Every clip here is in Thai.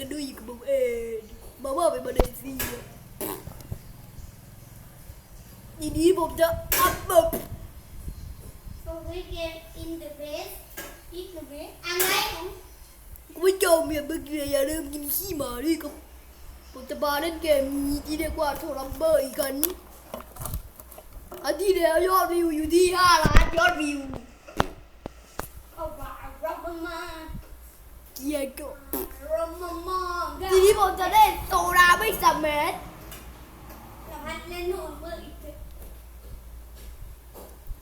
กันด้วยกับผมเองมาว่าเป็นมาเลเซียทีนี้ผมจะอัพแบบ So we get in the base, eat the base. Ăn đấy. คุณผู้ชมอย่าเพิ่งอย่าลืมกินขี้หมาด้วยครับผมจะมาเล่นเกมนี้ที่เรียกว่าโทรลัมเบอร์อีกครั้งอันที่แล้วยอดวิวอยู่ที่ 5 ล้านยอดวิว Oh wow, rubber man, เกียร์ก็ rubber man. ทีนี้ผมจะได้โซดาไม่สามารถ Là bắt lên nồi bơi.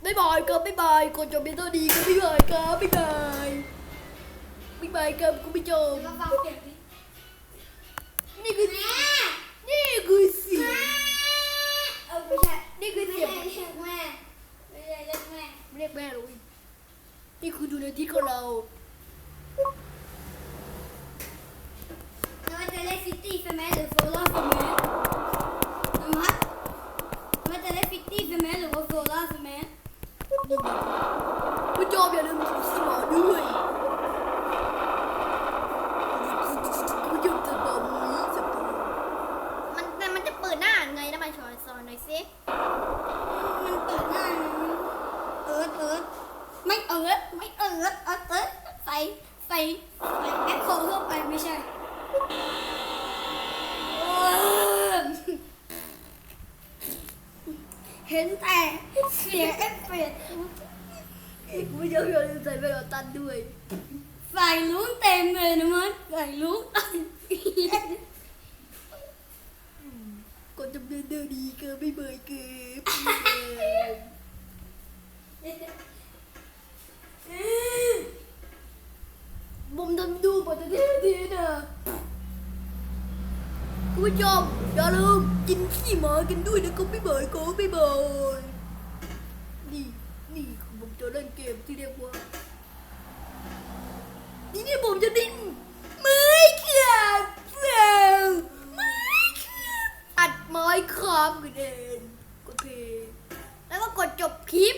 บ๊ายบายครับบ๊ายบายกดจบเป็นตัวดีครับบ๊ายบายครับบ๊ายบายบ๊ายบายครับคุณผู้ชม Nó vào kiểu đi. นี่คือ Nè. นี่คือเสียง Ờ, bây giờ. นี่คือ Bây เสีย giờ ง lên mẹ. Bây giờ lên mẹ. เรียกแม่เลยนี่คือดูในที่ของเรา Nó bắt lên 50 för mig, du får la för mig. Nó bắt. Nó bắt lên 50 för mig, du får la för mig. นี่ไงผู้ชมอย่าลืมกินขี้หมาด้วยผู้ชมจะบอกนี้สตู มันแต่มันจะเปิดหน้าไงนะมาชอนสอนหน่อยสิ มันเปิดหน้านะเอิร์ดเอิร์ดไม่เอิร์ดไม่เอิร์ดเอิร์ดเอิร์ดใส่ใส่ใส่แอปโคเข้าไปไม่ใช่เออเห็นแต่เสียงเอฟเฟกต์ ผู้ชมอย่าลืมใส่ไปกับตันด้วย ใส่ลุ้งเต็มเลยนะมันใส่ลุ้ง กดจำเนินเดินดีเกินไม่เบยเกินผมทำดูปฏิทินทีนะคุณ ผู้ชมอย่าลืมกินขี้หมากันด้วยนะก็ไม่เบยก็ไม่เบยนี่นี่ผมจะเล่นเกมที่เรียกว่า นี่นี่ผมจะดิ้นไม่ขาดเปล่าไม่ขาดอัดไม้คอมกันเองโอเค แล้วก็กดจบคลิป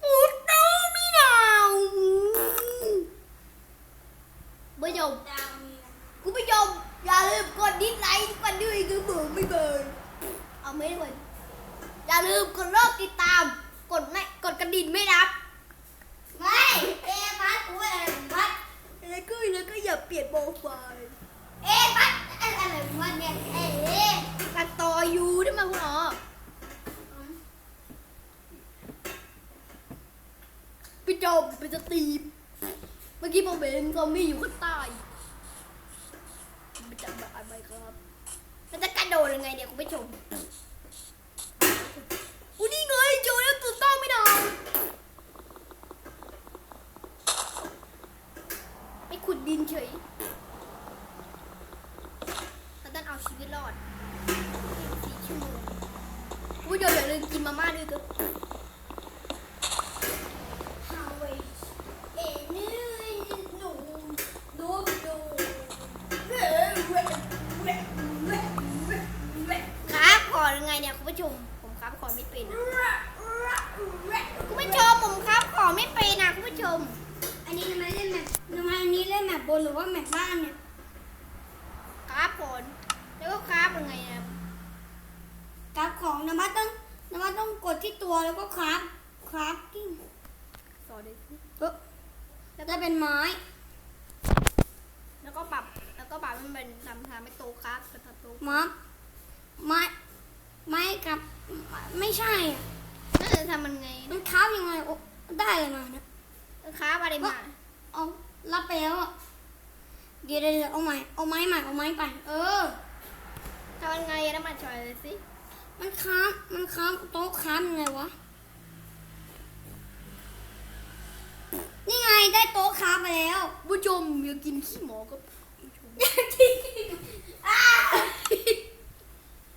หมูตูไม่หนาวผู้ช ม คุณผู้ชมอย่าลืมกดดิสไลค์กันด้วยคือผมไม่เบิร์เอาไม่ได้เบิร์นอย่าลืมกดเลิกติดตาม กดไม่กดกระดิ่งไม่รับ ไม่เอ๊ะพัดกูอะไรพัดแล้วก็แล้วก็อย่าเปลี่ยนโปรไฟล์เอ๊ะพัดอะไรมันเนี่ยเอ๊ะตัดต่ออยู่ได้ไหมคุณอ๋อพี่จอมเป็นสตีม มื่อกี้ผมเห็นซอมบี้อยู่ข้างใต้มันจะแบบอะไรครับ มันจะกระโดดยังไงเนี่ยคุณผู้ชม อุ้ยนี่ไงเจอแล้วถูกต้องไม่นาน ให้ขุดดินเฉยแล้วต้องเอาชีวิตรอดสี่ชั่วโมง คุณผู้ชมอย่าลืมกินมาม่าด้วยครับ ฮาวเวย์เอ๊ะนี่หนูดูดูเว้ยเว้ยเว้ยเว้ยเว้ยเว้ย ครับก่อนยังไงเนี่ยคุณผู้ชม ผมครับขอไม่เป็นอะคุณผู้ชมผมครับขอไม่เป็นนะคุณผู้ชม อันนี้ทำไมเล่นแมปทำไมอันนี้เล่นแมปบนหรือว่าแมปล่างเนี่ย ครับก่ อนแล้วก็ครับยังไงนะกราฟของนวัดต้องนวัดต้องกดที่ตัวแล้วก็คราฟคราฟกิ้งสอนเลยสิเออแล้วก็เป็นไม้ แล้วก็ปรับแล้วก็ปรับให้มันเป็นทำทำให้โตครับกระทับโตม็อบไม้ไม้กับไม่ใช่อะน่าจะทำมันไงมันคราฟยังไงโอ้ได้เลยมาเนี่ยครับอะไรมาเอารับไปแล้วอะ เดี๋ยวเดี๋ยวเดี๋ยวเอาใหม่เอาไม้ใหม่เอาไม้ไป เออทำยังไงอะน้ำมันชอยเลยสิ มันค้ามมันค้ามโต๊ะค้ามยังไงวะ นี่ไงได้โต๊ะค้ามไปแล้วคุณผู้ชมอย่ากินขี้หมอครับคุณผู้ชมอ้า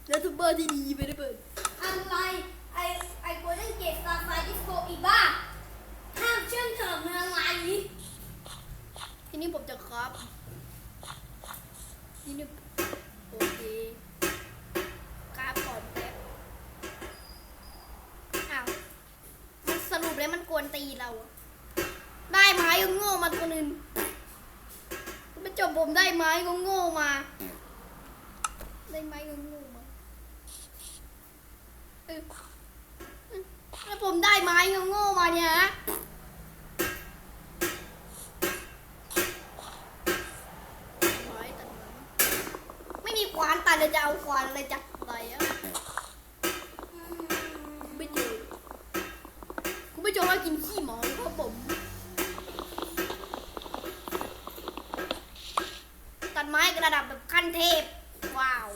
แล้วทุกเบอร์ที่ดีไปได้เปิดอะไรไอไอโกลเด้นเกตซาฟาดิสโกอีบ้าห้ามเชื่อมเถิดเมืองอะไรทีนี้ผมจะครับทีนี้โอเค ครับก่อนแป๊บอ้า วมันสรุปแล้วมันกวนตีเราอะโง่มาตัวนึงคุณผู้ชมผมได้ไม้โง่มา ได้ไม้โง่มาเออแล้วผมได้ไม้โง่มาเนี่ยฮะไม่มีขวานตัดเลยจะเอาขวานอะไรจากไหนอะไม่เจอคุณผู้ชมว่ากินขี้หมอครับผม ตัดไม้ระดับแบบขั้นเทพ ว้าว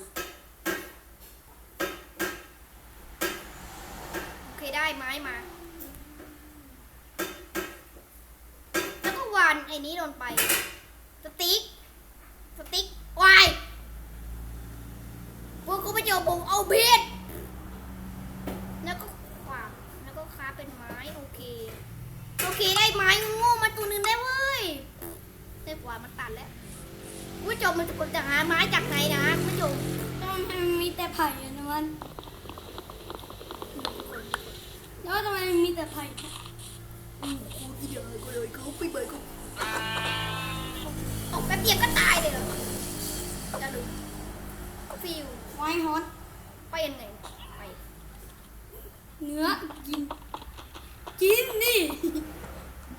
โอเคได้ไม้มา แล้วก็วานไอ้นี้ลงไป สติ๊ก สติ๊กวาย พวกคุณผู้ชมผมเอาเบ็ดแล้วก็ขวางแล้วก็ค้าเป็นไม้โอเค โอเคได้ไม้โง่มาตัวหนึงได้เว้ยได้ขวานมาตัดแล้วคุณผู้ชมมันจะจะหาไม้จากไหนนะคุณผู้ชมทำไมมันมีแต่ไผ่อะนะมันแล้วทำไมมันมีแต่ไผ่อืมครูที่เดียวก็เลยเขาไปเบิกเขาออกแป๊บเดียวก็ตายเลยเหรอ วไม้ฮอตไปยังไงไปเนื้อกิน กินนี่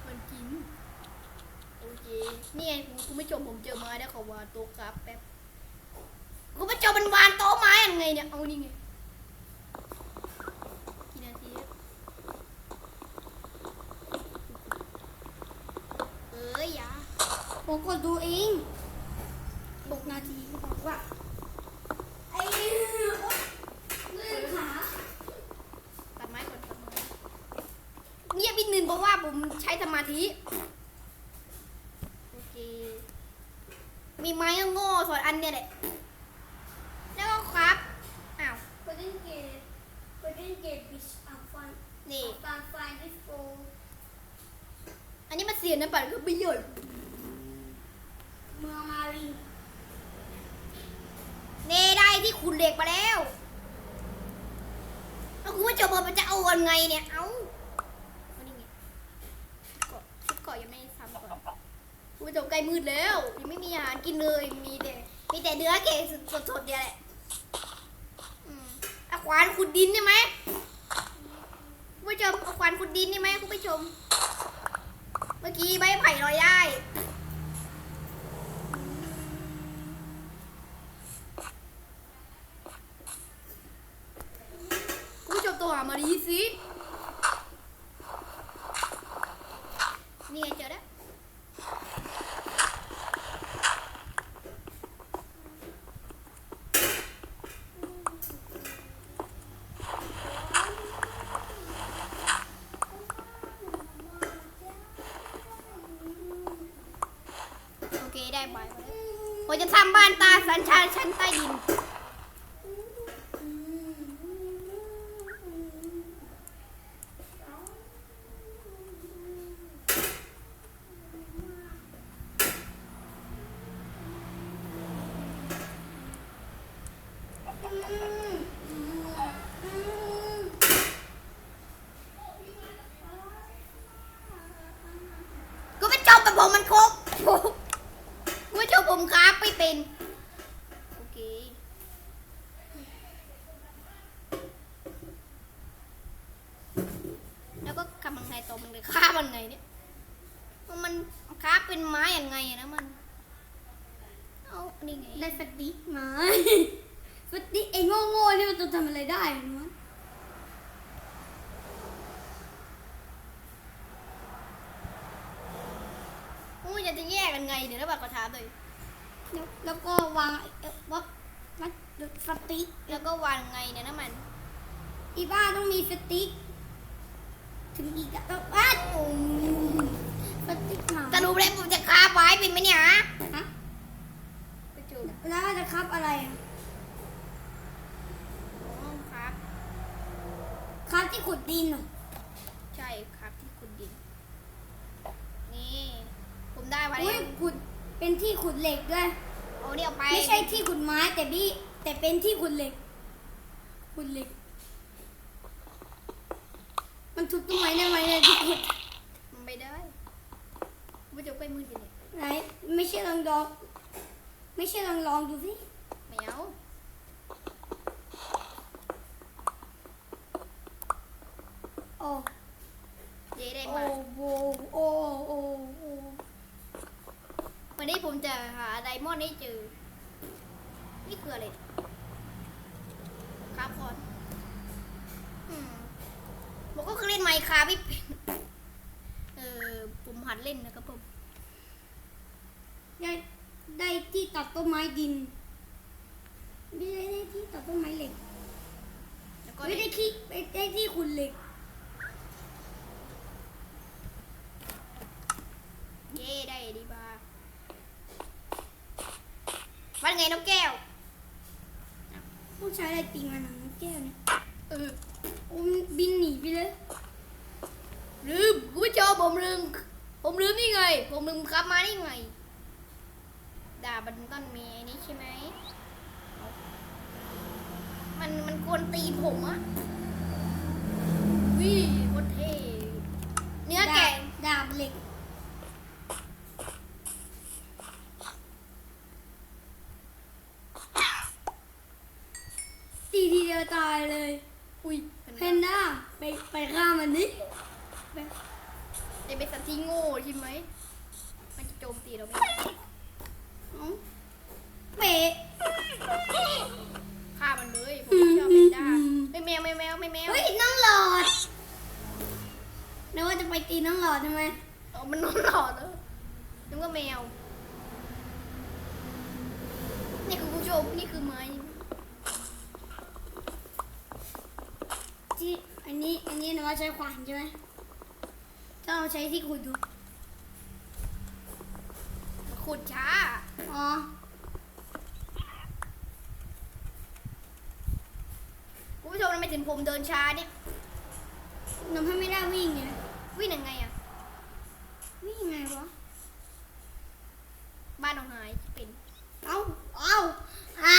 มันกินโอเคนี่ไงคุณคุณผู้ชมผมเจอไม้แล้วขอวางโต๊ะครับแป๊บคุณผู้ชมมันวางโต๊ะไม้ยังไงเนี่ยเอานี่ไงกี่นาทีแล้วเอ้ยอย่า ผมกดดูเองหกนาทีบอกว่าไอ้เลื่อนขา ตัดไม้ก่อนตัดไม้เงียบนิดนึงเพราะว่าผมใช้สมาธิ โอเค มีไม้โง่ๆสองอันเนี่ยแหละ แล้วก็ครับ อ้าว couldn't get couldn't get which I find นี่ I found find this for อันนี้มันเสียนะปัดก็ไม่หยุดเมืองมารีเนได้ที่ขุดเหล็กมาแล้ว แล้วคุณผู้ชมมันจะเอายังไงเนี่ย เอาเอานี่ไงเกาะชุดเกาะยังไม่ทำก่อนคุณผู้ชมใกล้มืดแล้ว ยังไม่มีอาหารกินเลย มีแต่ มีแต่เนื้อเกสดๆเดียวแหละอืมเอา ขวานขุดดินได้ไหมคุณผู้ชมเอาขวานขุดดินได้ไหมคุณผู้ชม เมื่อกี้ใบไผ่ลอยได้คุณผู้ชมตัวหามาดีสิ นี่ไงเจอแล้ว โอเค ได้ใบมาแล้วผมจะทำ บ้นตาสัญชาติชั้นใต้ดิน ก็ไม่จบแต่ผมมันครบไม่จบผมครับไม่เป็น โอเค แล้วก็ทำยังไงต่อมันเลยฆ่ามันไงเนี่ยมันมันค้าเป็นไม้ยังไงอะนะมัน เอานี่ไง ได้สติ๊กมา สติ๊ก ไอ้โง่ๆนี่มันจะทำอะไรได้นะอู้ยจะแยกกันไงเดี๋ยวแล้วบัตรขอถามเลยแล้วแล้วก็วางเอ่อวัดวัดสติ๊กแล้วก็วางไงเนี่ยนะมัน อีบ้าต้องมีสติ๊กถึงอีกอะแล้ววัดโอ้สติ๊กหมาสรุปแล้วผมจะค้าไว้เป็นไหมเนี่ยฮะฮะ ไปจูบแล้วจะครับอะไรอะ อ๋อครับ ครับที่ขุดดินเหรอใช่ครับที่ขุดดิน นี่ ผมได้มาอุ้แล้ยวขุดเป็นที่ขุดเหล็กด้วยเอาเนี่ยเอาไปไม่ใช่ที่ขุดไม้แต่พี่แต่เป็นที่ขุดเหล็ก ขุดเหล็ก มันทุบต้นไม้ได้ไหมเนี่ยที่ขุดมันไม่ได้คุณผู้ชมใกล้มืดอยู่เนี่ยไหนไม่ใช่ลองลองไม่ใช่ลองลองดูสิไม่เอา โอ้เย่ได้โอ้มาโอ้โอ้โอ้โอ้วันนี้ผมจะหาไดมอนด์ให้เจอ นี่คืออะไรครับก่อนอืมผมก็เคยเล่นไมค์คาไม่เป็นเออผมหัดเล่นนะครับผมได้ได้ที่ตัดต้นไม้ดิน ไม่ได้ได้ที่ตัดต้นไม้เหล็กแล้วก็ไม่ได้ที่ไม่ได้ที่ขุดเหล็ก เย่ได้ดีบาว่า ไงน้องแก้วผู้ชายได้ตีมาหนังแก้วเนี่ยเออโอ้มนบินหนีไปเลยลืมคุณผู้ชมผมลืม ผมลืมนี่ไง ผมลืมครับมานี่ไงดาบบันต้นมีไอ้นี้ใช่ไหมมันมันกวนตีนผมอะวิโคตรเท่เนื้อแกะ ดาบดาบเหล็ก ตีทีเดี ยวตายเลย อุ้ยเพนด้าไปไปฆ่ามันดิไปจะเป็นสัตว์ที่โง่ใช่ไหม มันจะโจมตีเราไหมเอ้าเป๊ะฆ่ามันเลยผมไม่ชอบเป็นด้าไม่แมวไม่แมวไม่แมวเฮ้ยน้องหลอดนึกว่าจะไปตีน้องหลอดใช่ไหมเออมันนอนหลอดแล้วนึกว่าแมว นี่คือผู้ชมนี่คือไม้ ที่อั นนี้อันนี้นึกว่าใช้ขวานใช่ไหมถ้าเราใช้ที่ขุดดูขุดช้า อ๋อ คุณผู้ชมทำไมถึงผมเดินช้าเนี่ยน้ำให้ไม่ได้วิ่งไงวิ่งยังไงอะวิ่งไงวะ บ้านเราหายเป็น เอ้า เอ้าอ่า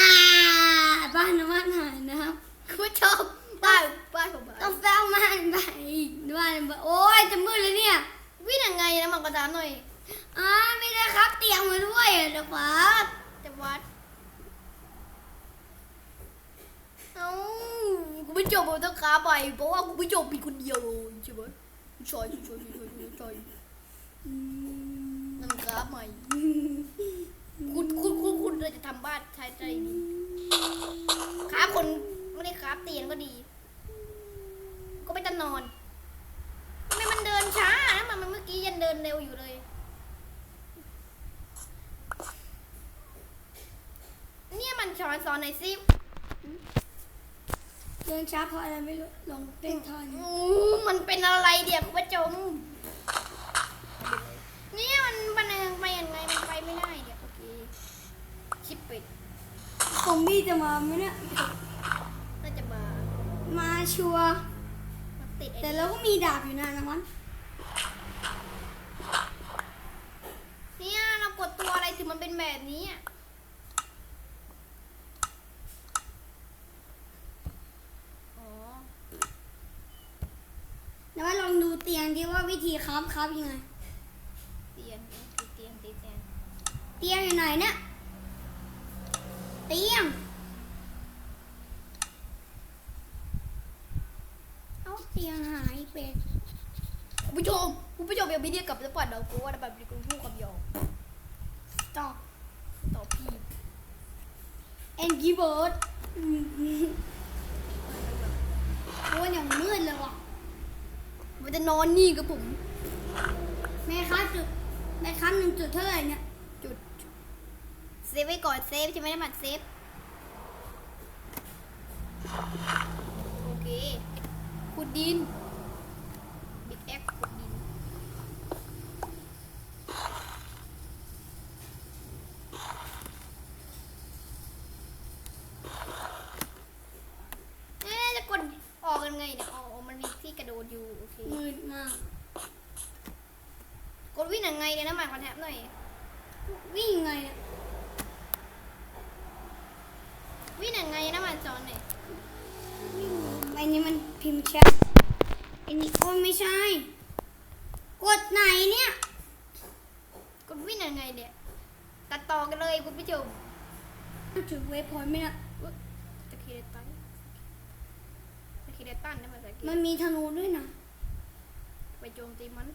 บ้านน้ำมันหายนะครับคุณผู้ชมบ้านบ้านผมหายต้องแป้งบ้านไปอีกบ้านไปโอ้ยจะมืดเลยเนี่ย วิ่งยังไง ยอ่าไม่ได้ครับเตียงมาด้วยอะเดี๋ยวฟ้าจะวัดเอ้าคุณผู้ชมผมต้องขาไปเพราะว่าคุณผู้ชมมีคนเดียวเลยใช่ไหมช่วยช่วยช่วยช่วยช่วยนั่นขาใหม่คุณคุณคุณคุณเราจะทำบ้านใช้ใจดีค้าคนไม่ได้ค้าเตียงก็ดี ก็ไม่ต้องนอน ไมมันเดินช้านะมันมันเมื่อกี้ยังเดินเร็วอยู่เลย เนี่ยมันช้อนสอนหน่อยสิเดินช้าเพราะอะไรไม่รู้ลองเต้นท่อนอู้มันเป็นอะไรเดี๋ยวคุณผู้ชมเนี่ยมันมันไปยังไงมันไปไม่ได้เดี๋ยวโอเคชิปปิดซอมบี้จะมาไหมเนี่ยน่าจะมา มาชัวร์มาติดไอ้ แต่เราก็มีดาบอยู่นะนะมันเนี่ยเรากดตัวอะไรถึงมันเป็นแบบนี้อะอ๋อแล้วว่าลองดูเตียงดิว่าวิธีครับครับยังไง เตียงตีเตียงตีเตียงเตียงอยู่ไหนเนี่ย เตียง เอาเตียหายเป็ดคุณผู้ชมคุณผู้ชมอย่าไปเรียกกลับแล้วปัดเรากูว่าแบบนี้กูพูดคำยองตอบต่อพี่แองกี้เบิร์ดโอ้ยอย่างมืดเลยว่ะมันจะนอนนี่กับผม แม่ครับจุดแม่ครับหนึ่งจุดเท่าไหร่เนี่ย จุด เซฟไว้ก่อนเซฟใช่ไหมน้ำมันเซฟ ดดินบิ๊กแอ็กขุดดินเอ๊ะจะกดออกยังไงเนี่ยอ๋อมันมีที่กระโดดอยู่โอเค มืดมาก กดวิ่งยังไงเนี่ยน้ำมันคอนแทบหน่อย วิ่งไงเนี่ย วิ่งยังไงน้ำมันจอนหน่อย วิ่งไอ้นี่มันพิมพ์แชทไอ้นี่ก็ไม่ใช่ กดไหนเนี่ย คุณวิ่งยังไงเนี่ย ตัดต่อ กันเลยคุณผู้ชมถึงเวฟพอยต์ไหมนะตะเคียนตันตะเคียนตันนะภาษาอังกฤษมันมีธนูด้วยนะ ไปโจมตีมัน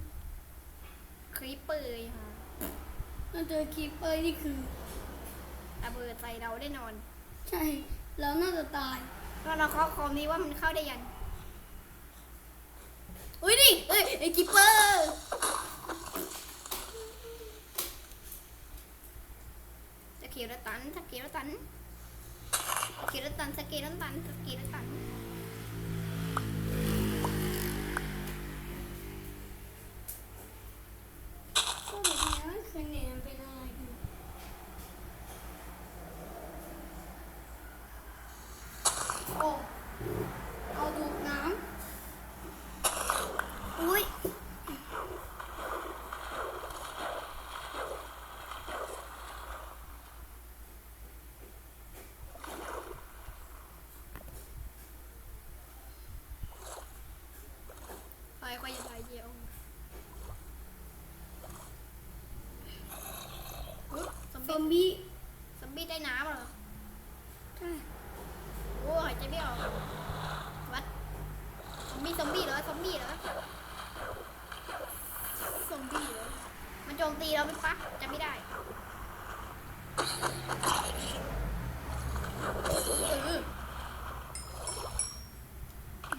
ครีปเปอร์ค่ะเราเจอคีปเปอร์นี่คือระเบิดใส่เราแน่นอน ใช่แล้วน่าจะตายก็เราเคาะคอมนี้ว่ามันเข้าได้ยังอุ้ยนี่เอ้ยไอ้คิปเปอร์ กีรตันสกีรตันสกีรตันสกีรตันสกีรตัน ก็แบบนี้ไม่เคยเห็นมันเป็นอะไรกันโอ้เอาดูดน้ อุ้ยไปค่อยไปเดียวอุ๊ยซ อมบี้อมบี้ซอมบี้ใต้น้ำเหรอใช่โอ้หายใจไม่ออกวัดซอมบี้ซอมบี้เหรอซอมบี้เหรอซอมบี้เหรอมันโจมตีเราไหมปะจำไม่ได้เออ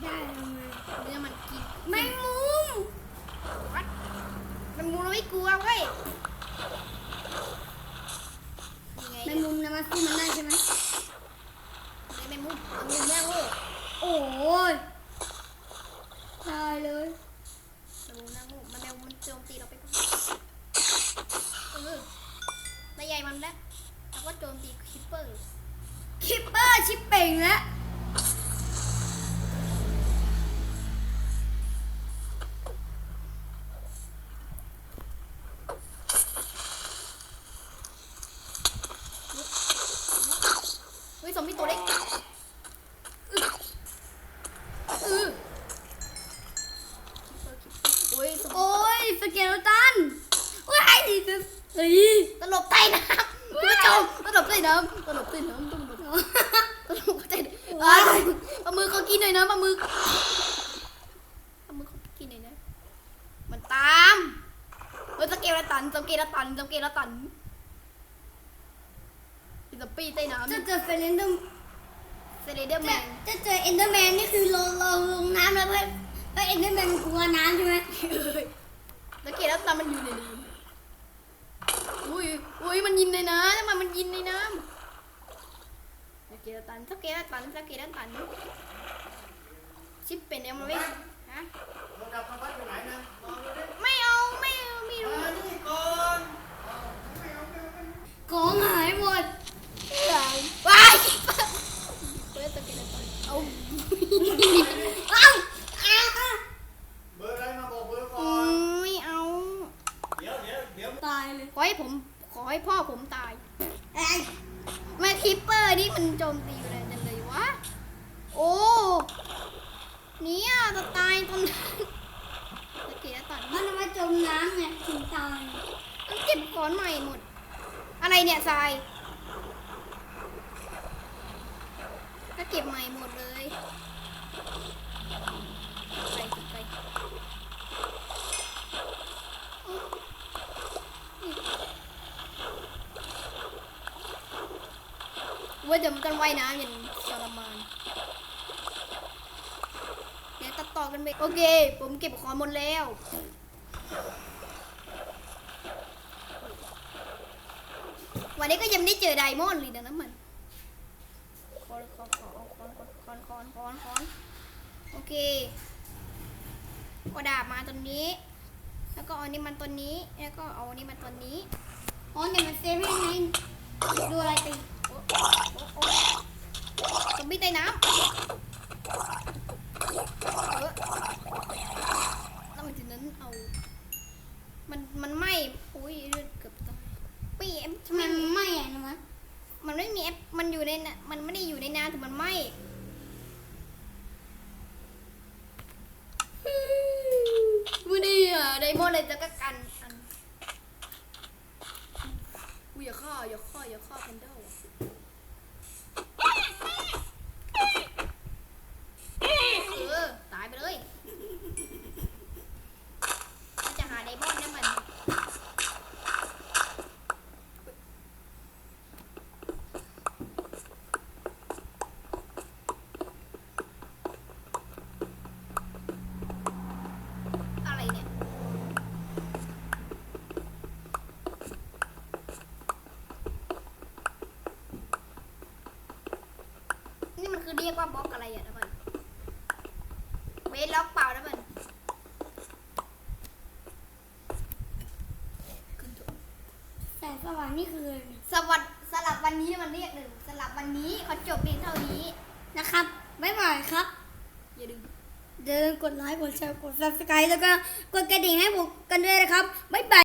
ได้ทำไม เนื้อมันกิน แมงมุม วัดมันมูเราไม่กลัวเว้ยยังไง แมงมุมนะมันสู้มันได้ใช่ไหมแมงมุมแมงมุมแมงมุมโอ้ยตายเลยแมงมุมแมงมุมมันแมงมุมมันโจมตีเราไปปะเออไม่ใหญ่มันแล้วแล้วก็โจมตีคิปเปอร์คิปเปอร์ชิปเป่งแล้ว เฮ้ยซอมบี้ตัวเล็กอึ๊บอือโอ้ยซอม โอ้ยสเกลตันว้ายดิจะเฮ้ย ตลบใต้น้ำคุณผู้ชมตลบใต้น้ำตลบใต้น้ำตลบตลบใต้น้ำอ้ายปลาหมึกเขากินหน่อยนะปลาหมึกปลาหมึกเขากิ นหน่อยนะ มันตามเฮ้ยสเกลตันสเกลตันสเกลตันดิสปีใต้น้ำจะเจอเฟรนเดอร์เซเลเดอร์แมจะนจะเจอเอนเดอร์แมนนี่คือเราเราลงน้ำแล้วเพื่อนเพื่อนเอนเดอร์แมนกลัวน้ำใช่ไหมสเกลตันมันอยู่ในน้ำอุ้ยอุ้ยมันยินในน้ำทำไมมันยินในน้ำสเกลตันสเกลตันสเกลตันชิปเป็นเอ็มร้อยฮะ กับทางวัดอยู่ไหนนะมองดูดิไม่เอาไม่ไม่รู้มานี่ก่อนเอาไม่เอาไม่เอาไม่เอา ของหายหมดเหลืองว้าย ว่าเดี๋ยวมันกันว่ายน้ำอย่างทรมานเดี๋ยวตัดต่อกันไปโอเค ผมเก็บของหมดแล้ววันนี้ก็ยังไม่ได้เจอไดมอนด์เลยดังนั้นมันคอนคอนคอนคอนคอนคอนคอนคอนโอเคก็ดาบมาตัวนี้ แล้วก็เอาอันนี้มันตัวนี้ แล้วก็เอาอันนี้มาตัวนี้อ๋อเดี๋ยวมันเซฟให้ไงดูอะไรตีโอ้โอ้ บีบใส่น้ำ สว่างนี่คืออะไรเนี่ยสวัสดสลับวันนี้มันเรียกหนึ่งสลับวันนี้เขาจบเพียงเท่านี้นะครับบ๊ายบายครับ อย่าลืมเดินกดไลค์กดแชร์กด subscribe แล้วก็กดกระดิ่งให้ผมกันด้วยนะครับบ๊ายบาย